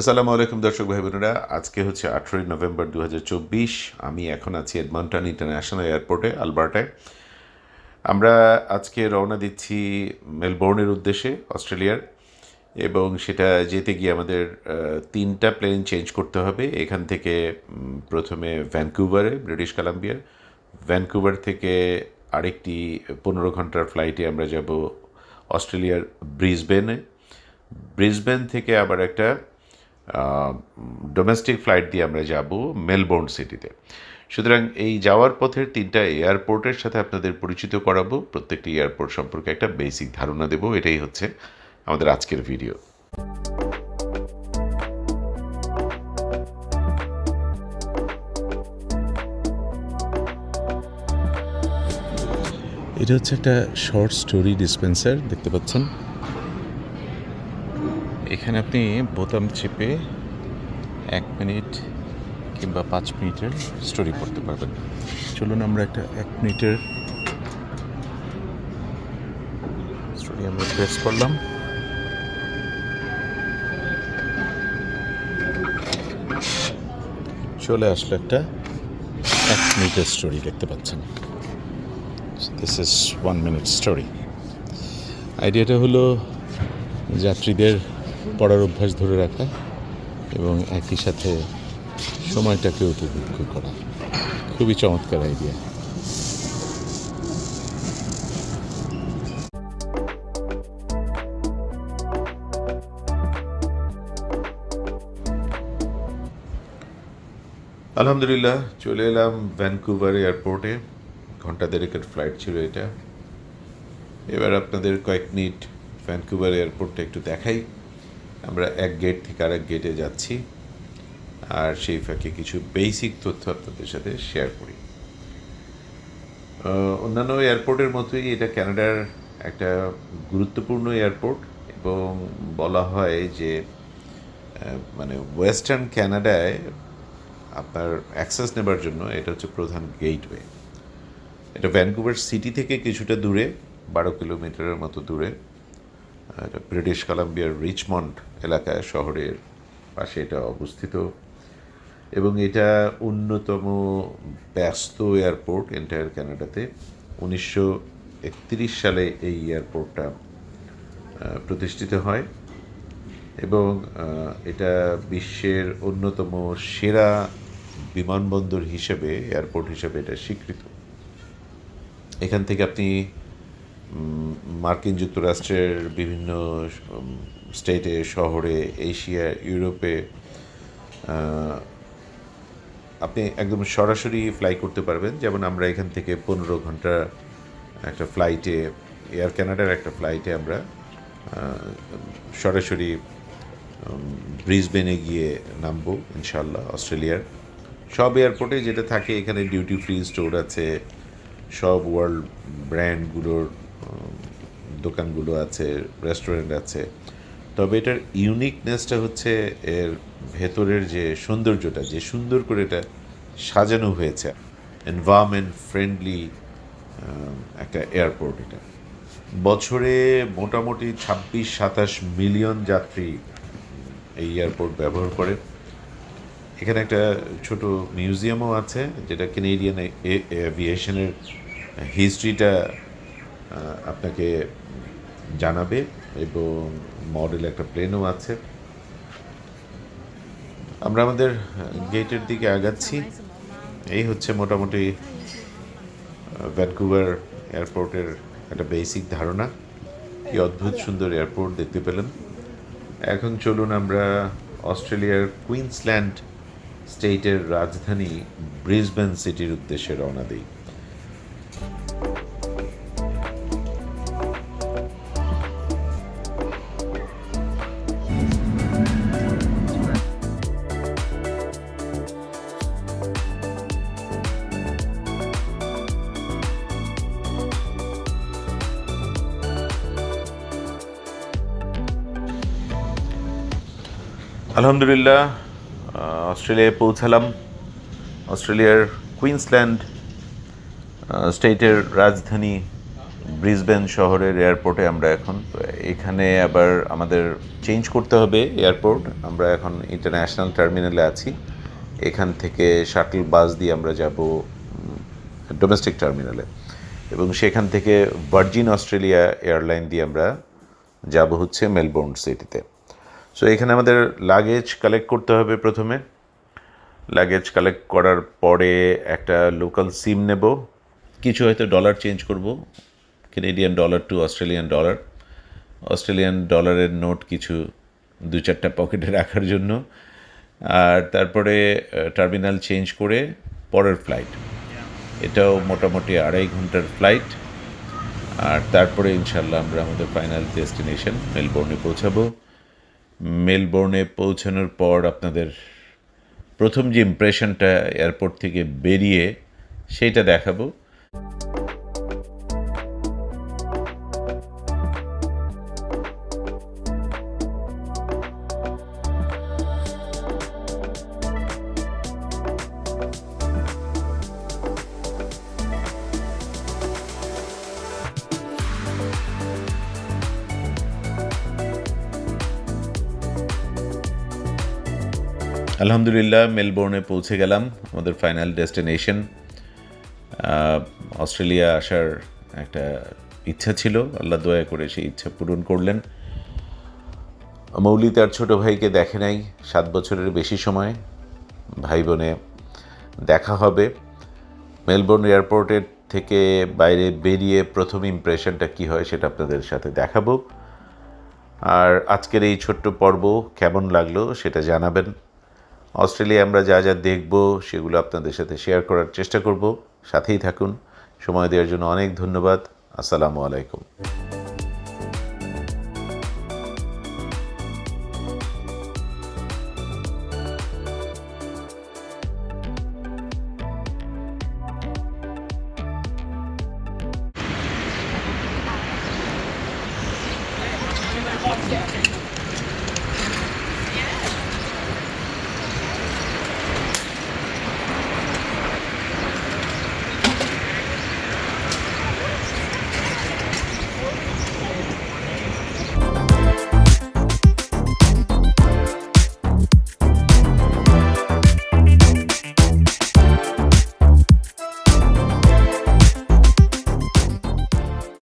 আসসালামু আলাইকুম দর্শক ভাই বোনেরা আজকে হচ্ছে আঠেরোই নভেম্বর দু হাজার চব্বিশ। আমি এখন আছি এডমন্টন ইন্টারন্যাশনাল এয়ারপোর্টে, আলবার্টায়। আমরা আজকে রওনা দিচ্ছি মেলবোর্নের উদ্দেশ্যে, অস্ট্রেলিয়ার। এবং সেটা যেতে গিয়ে আমাদের তিনটা প্লেন চেঞ্জ করতে হবে। এখান থেকে প্রথমে ভ্যানকুভারে, ব্রিটিশ কলাম্বিয়ার। ভ্যানকুভার থেকে আরেকটি পনেরো ঘণ্টার ফ্লাইটে আমরা যাব অস্ট্রেলিয়ার ব্রিসবেনে। ব্রিসবেন থেকে আবার একটা ডোমেস্টিক ফ্লাইট দিয়ে আমরা যাব মেলবোর্ন সিটিতে সুতরাং এই যাওয়ার পথের তিনটা এয়ারপোর্টের সাথে আপনাদের পরিচিত করাবো। প্রত্যেকটি এয়ারপোর্ট সম্পর্কে একটা বেসিক ধারণা দেবো। এটাই হচ্ছে আমাদের আজকের ভিডিও এটা হচ্ছে একটা শর্ট স্টোরি ডিসপেন্সার দেখতে পাচ্ছেন? এখানে আপনি বোতাম চেপে এক মিনিট কিংবা পাঁচ মিনিটের স্টোরি পড়তে পারবেন। চলুন আমরা একটা এক মিনিটের স্টোরি আমরা প্রেস করলাম। চলে আসলো একটা এক মিনিটের স্টোরি দেখতে পাচ্ছেন। This is one minute story আইডিয়াটা হলো যাত্রীদের পড়ার অভ্যাস ধরে রাখা এবং একই সাথে সময়টাকে উপভোগ করা। খুবই চমৎকার আইডিয়া আলহামদুলিল্লাহ, চলে এলাম ভ্যানকুভার এয়ারপোর্টে। ঘণ্টা দেড়েকের ফ্লাইট ছিল এটা। এবার আপনাদের কয়েক মিনিট ভ্যানকুভার এয়ারপোর্টটা একটু দেখাই। আমরা এক গেট থেকে আরেক গেটে যাচ্ছি। আর সেই ফাঁকে কিছু বেসিক তথ্য আপনাদের সাথে শেয়ার করি। অন্যান্য এয়ারপোর্টের মতোই এটা কানাডার একটা গুরুত্বপূর্ণ এয়ারপোর্ট এবং বলা হয় যে মানে ওয়েস্টার্ন কানাডায় আপনার অ্যাক্সেস নেবার জন্য এটা হচ্ছে প্রধান গেটওয়ে এটা ভ্যানকুভার সিটি থেকে কিছুটা দূরে, বারো কিলোমিটারের মতো দূরে। ব্রিটিশ কলাম্বিয়ার রিচমন্ড এলাকায় শহরের পাশে এটা অবস্থিত। এবং এটা অন্যতম ব্যস্ত এয়ারপোর্ট এন্টায়ার কানাডাতে। উনিশশো সালে এই এয়ারপোর্টটা প্রতিষ্ঠিত হয়। এবং এটা বিশ্বের অন্যতম সেরা বিমানবন্দর হিসেবে, এয়ারপোর্ট হিসেবে এটা স্বীকৃত। এখান থেকে আপনি মার্কিন যুক্তরাষ্ট্রের বিভিন্ন স্টেটে, শহরে, এশিয়া, ইউরোপে আপনি একদম সরাসরি ফ্লাই করতে পারবেন। যেমন আমরা এখান থেকে পনেরো ঘণ্টা একটা ফ্লাইটে এয়ার ক্যানাডার একটা ফ্লাইটে আমরা সরাসরি ব্রিসবেনে গিয়ে নামবো ইনশাল্লাহ অস্ট্রেলিয়ার। সব এয়ারপোর্টে যেটা থাকে, এখানে ডিউটি ফ্রি স্টোর আছে। সব ওয়ার্ল্ড ব্র্যান্ডগুলোর দোকানগুলো আছে রেস্টুরেন্ট আছে। তবে এটার ইউনিকনেসটা হচ্ছে এর ভেতরের যে সৌন্দর্যটা, যে সুন্দর করে এটা সাজানো হয়েছে। এনভায়রনমেন্ট ফ্রেন্ডলি একটা এয়ারপোর্ট এটা। বছরে মোটামুটি ছাব্বিশ, সাতাশ মিলিয়ন যাত্রী এই এয়ারপোর্ট ব্যবহার করে। এখানে একটা ছোট মিউজিয়ামও আছে, যেটা কেনেডিয়ান এভিয়েশনের হিস্ট্রিটা আপনাকে জানাবে এবং মডেল একটা প্লেনও আছে। আমরা আমাদের গেটের দিকে আগাচ্ছি। এই হচ্ছে মোটামুটি ভ্যানকুভার এয়ারপোর্টের একটা বেসিক ধারণা। কি অদ্ভুত সুন্দর এয়ারপোর্ট দেখতে পেলেন। এখন চলুন আমরা অস্ট্রেলিয়ার কুইন্সল্যান্ড স্টেটের রাজধানী ব্রিসবেন সিটির উদ্দেশ্যে রওনা দিই। আলহামদুলিল্লাহ অস্ট্রেলিয়ায় পৌঁছালাম। অস্ট্রেলিয়ার কুইন্সল্যান্ড স্টেটের রাজধানী ব্রিসবেন শহরের এয়ারপোর্টে আমরা এখন। এখানে আবার আমাদের চেঞ্জ করতে হবে এয়ারপোর্ট। আমরা এখন ইন্টারন্যাশনাল টার্মিনালে আছি। এখান থেকে শাটল বাস দিয়ে আমরা যাব ডোমেস্টিক টার্মিনালে। এবং সেখান থেকে ভার্জিন অস্ট্রেলিয়া এয়ারলাইন দিয়ে আমরা যাব হচ্ছে মেলবোর্ন সিটিতে। সো এখানে আমাদের লাগেজ কালেক্ট করতে হবে প্রথমে। লাগেজ কালেক্ট করার পরে একটা লোকাল সিম নেব। কিছু হয়তো ডলার চেঞ্জ করব। Canadian dollar to Australian dollar Australian ডলারের নোট কিছু দু চারটা পকেটে রাখার জন্য। আর তারপরে টার্মিনাল চেঞ্জ করে পরের ফ্লাইট এটাও মোটামুটি আড়াই ঘণ্টার ফ্লাইট আর তারপরে ইনশাল্লাহ আমরা আমাদের ফাইনাল ডেস্টিনেশন মেলবোর্নে পৌঁছাবো। মেলবোর্নে পৌঁছানোর পর আপনাদের প্রথম যে ইমপ্রেশনটা এয়ারপোর্ট থেকে বেরিয়ে সেইটা দেখাবো। আলহামদুলিল্লাহ, মেলবোর্নে পৌঁছে গেলাম আমাদের ফাইনাল ডেস্টিনেশন অস্ট্রেলিয়া আসার একটা ইচ্ছা ছিল, আল্লাহ দয়া করে সেই ইচ্ছা পূরণ করলেন। মৌলি তার ছোট ভাইকে দেখে নাই, সাত বছরের বেশি সময়। ভাই বোনে দেখা হবে। মেলবোর্ন এয়ারপোর্টের থেকে বাইরে বেরিয়ে প্রথম ইমপ্রেশনটা কী হয় সেটা আপনাদের সাথে দেখাবো। আর আজকের এই ছোট্ট পর্ব কেমন লাগল সেটা জানাবেন। অস্ট্রেলিয়া আমরা যা যা দেখব, সেগুলো আপনাদের সাথে শেয়ার করার চেষ্টা করব। সাথেই থাকুন। সময় দেওয়ার জন্য অনেক ধন্যবাদ। আসসালামু আলাইকুম।